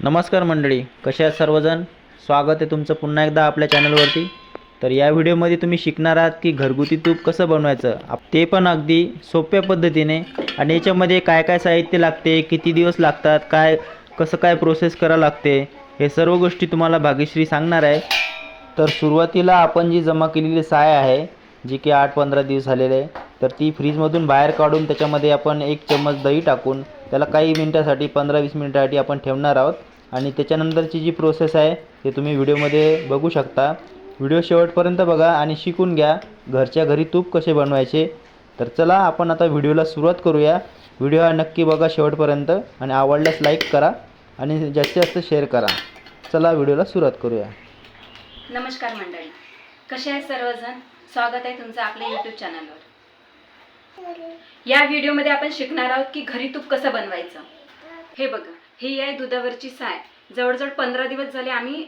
नमस्कार मंडळी कसे आहात सर्वजण? स्वागत आहे तुमचं पुन्हा एकदा आपल्या चॅनलवरती. तर या व्हिडिओमध्ये तुम्ही शिकणार आहात की घरगुती तूप कसं बनवायचं? ते पण अगदी सोप्या पद्धतीने. आणि याच्यामध्ये काय काय साहित्य लागते किती दिवस लागतात काय कसं काय प्रोसेस करावं लागते हे सर्व गोष्टी तुम्हाला भाग्यश्री सांगणार आहे. तर सुरुवातीला आपण जी जमा केलेली साय आहे जी की आठ पंधरा दिवस झालेले आहे तर ती फ्रीजमधून बाहेर काढून त्याच्यामध्ये आपण एक चम्मच दही टाकून त्याला काही मिनटासाठी पंधरा वीस मिनटासाठी आपण ठेवणार आहोत. आणि त्याच्यानंतरची जी प्रोसेस आहे ते तुम्ही व्हिडिओमध्ये बघू शकता. व्हिडिओ शेवटपर्यंत बघा आणि शिकून घ्या. घरच्या घरी तूप कसे बनवायचे? तर चला आपण आता व्हिडिओला सुरुवात करूया. व्हिडिओ हा नक्की बघा शेवटपर्यंत आणि आवडल्यास लाईक करा आणि जास्तीत जास्त शेअर करा. चला व्हिडिओला सुरुवात करूया. नमस्कार मंडळी. कसे आहे सर्वजण? स्वागत आहे तुमचं आपल्या यूट्यूब चॅनलवर या व्हिडिओमध्ये आपण शिकणार आहोत की घरी तूप कसं बनवायचं? हे बघा. ही आहे दुधावरची साय. जवळजवळ पंधरा दिवस झाले आम्ही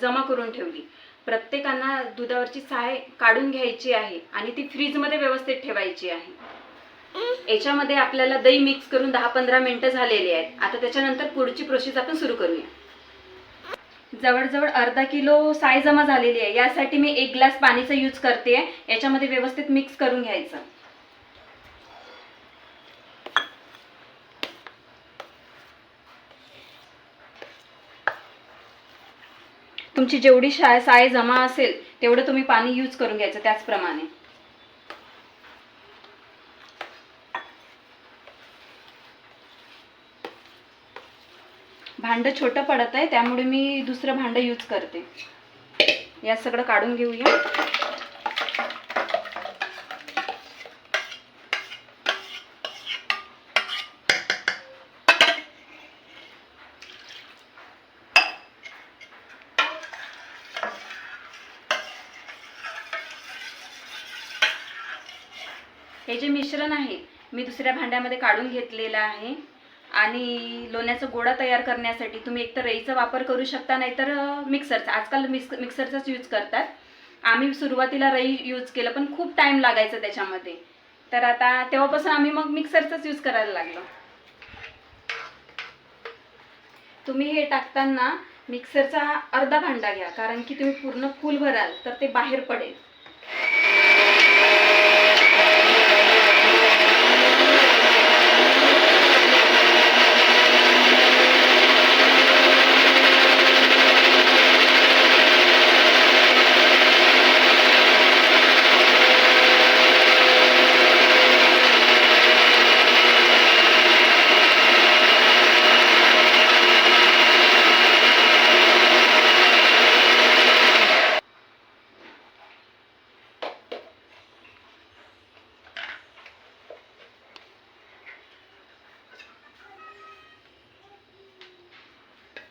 जमा करून ठेवली. प्रत्येकांना दुधावरची साय काढून घ्यायची आहे आणि ती फ्रीजमध्ये व्यवस्थित ठेवायची आहे. याच्यामध्ये आपल्याला दही मिक्स करून दहा पंधरा मिनटं झालेली आहेत. आता त्याच्यानंतर पुढची प्रोसेस आपण सुरू करूया. जवळजवळ अर्धा किलो साय जमा झालेली आहे. यासाठी मी एक ग्लास पाणीचा यूज करते याच्यामध्ये व्यवस्थित मिक्स करून घ्यायचं. तुमची जेवढी शाय साय जमा असेल तेवढं तुम्ही पाणी यूज करून घ्यायचं त्याचप्रमाणे. भांडं छोटं पडत आहे त्यामुळे मी दुसरं भांडं यूज करते. या सगळं काढून घेऊया. हे जे मिश्रण आहे मी दुसऱ्या भांड्यामध्ये काढून घेतलेलं आहे. आणि लोण्याचा गोळा तयार करण्यासाठी तुम्ही एकतर रईचा वापर करू शकता नाहीतर मिक्सरचा आजकाल मिक्स मिक्सरचाच यूज करतात. आम्ही सुरुवातीला रई यूज केलं पण खूप टाईम लागायचा त्याच्यामध्ये. तर आता तेव्हापासून आम्ही मग मिक्सरचाच यूज करायला लागलो. तुम्ही हे टाकताना मिक्सरचा अर्धा भांडा घ्या कारण की तुम्ही पूर्ण फुल भराल तर ते बाहेर पडेल.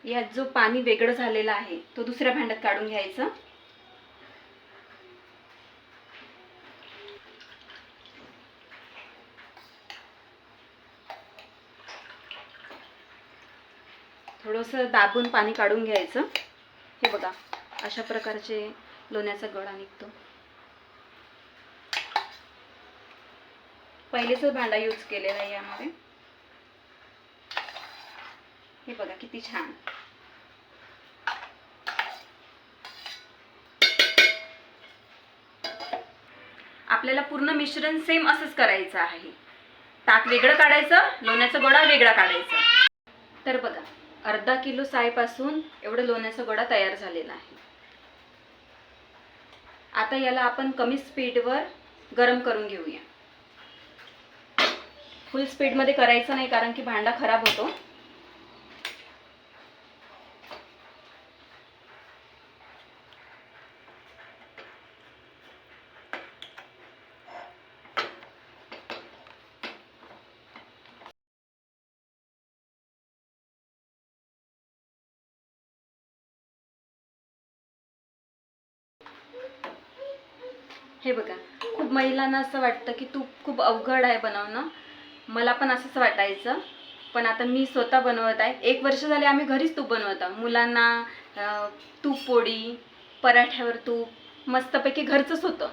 यात जो पाणी वेगळं झालेला आहे तो दुसऱ्या भांड्यात काढून घ्यायचा. थोडंसं दाबून पाणी काढून घ्यायचं. हे बघा अशा प्रकारचे लोण्याचा गळा निघतो. पहिलेच भांडा यूज केलेला आहे यामध्ये. हे बघा किती छान. आपल्याला पूर्ण मिश्रण सेम असंच करायचं आहे. ताक वेगळं काढायचं लोण्याचा गोडा वेगळा काढायचा. तर बघा अर्धा किलो सायपासून एवढं लोण्याचा गोडा तयार झालेला आहे. आता याला आपण कमी स्पीडवर गरम करून घेऊया. फुल स्पीडमध्ये करायचं नाही कारण की भांडा खराब होतो. हे बघा खूप महिलांना असं वाटतं की तूप खूप अवघड आहे बनवणं. मला पण असंच वाटायचं. पण आता मी स्वतः बनवत आहे. एक वर्ष झाले आम्ही घरीच तूप बनवत आहोत. मुलांना तूप पोळी पराठ्यावर तूप मस्तपैकी घरचंच होतं.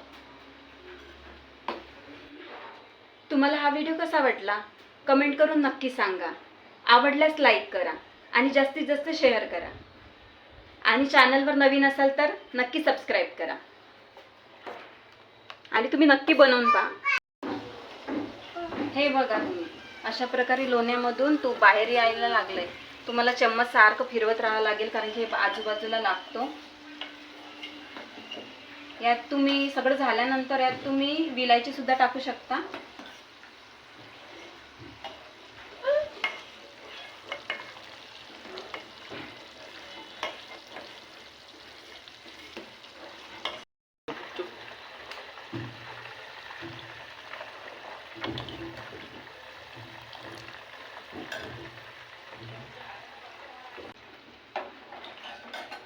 तुम्हाला हा व्हिडिओ कसा वाटला? कमेंट करून नक्की सांगा. आवडल्यास लाईक करा आणि जास्तीत जास्त शेअर करा. आणि चॅनलवर नवीन असाल तर नक्की सबस्क्राईब करा. आणि तुम्ही नक्की बनवून पहा. हे बघा तुम्ही अशा प्रकारे लोण्यामधून तूप बाहेर यायला लागलंय. तुम्हाला चम्मच सारखं फिरवत राहावं लागेल कारण की हे आजूबाजूला लागतो. यात तुम्ही सगळं झाल्यानंतर यात तुम्ही विलायची सुद्धा टाकू शकता.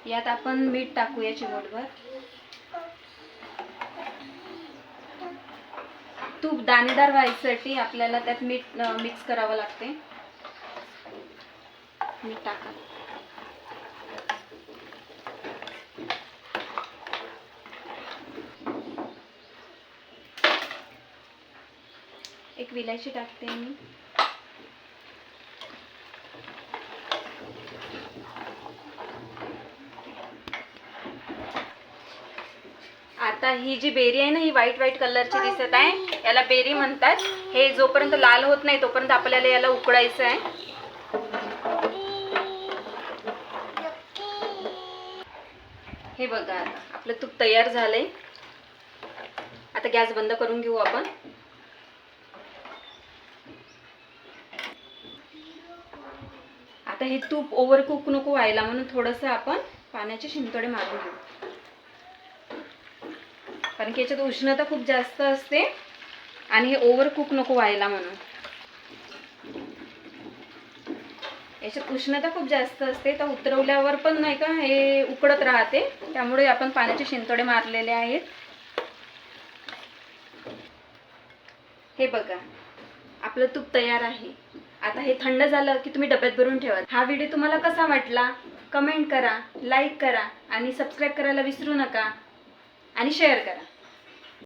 यात आपण मीठ टाकूया चिमूटभर. तूप दाणेदार व्हायसाठी आपल्याला त्यात मीठ मिक्स करावं लागते. मीठ टाका. एक विलायची टाकते मी. आता ही जी बेरी आहे ना ही व्हाईट व्हाईट कलरची दिसत आहे. याला बेरी म्हणतात. हे जोपर्यंत लाल होत नाही तोपर्यंत आपल्याला याला उकळायचं आहे. हे बघा आता आपलं तूप तयार झालंय. आता गॅस बंद करून घेऊ आपण. आता हे तूप ओव्हर कुक नको व्हायला म्हणून थोडंसं आपण पाण्याचे शिंतोडे मारून घेऊ. कारण की याच्यात उष्णता खूप जास्त असते आणि हे ओव्हर कुक नको व्हायला म्हणून. याच्यात उष्णता खूप जास्त असते तर उतरवल्यावर पण नाही का हे उकडत राहते त्यामुळे आपण पाण्याचे शिंतोडे मारलेले आहेत. हे बघा आपलं तूप तयार आहे. आता हे थंड झालं की तुम्ही डब्यात भरून ठेवा. हा व्हिडिओ तुम्हाला कसा वाटला? कमेंट करा लाईक करा आणि सबस्क्राईब करायला विसरू नका आणि शेअर करा.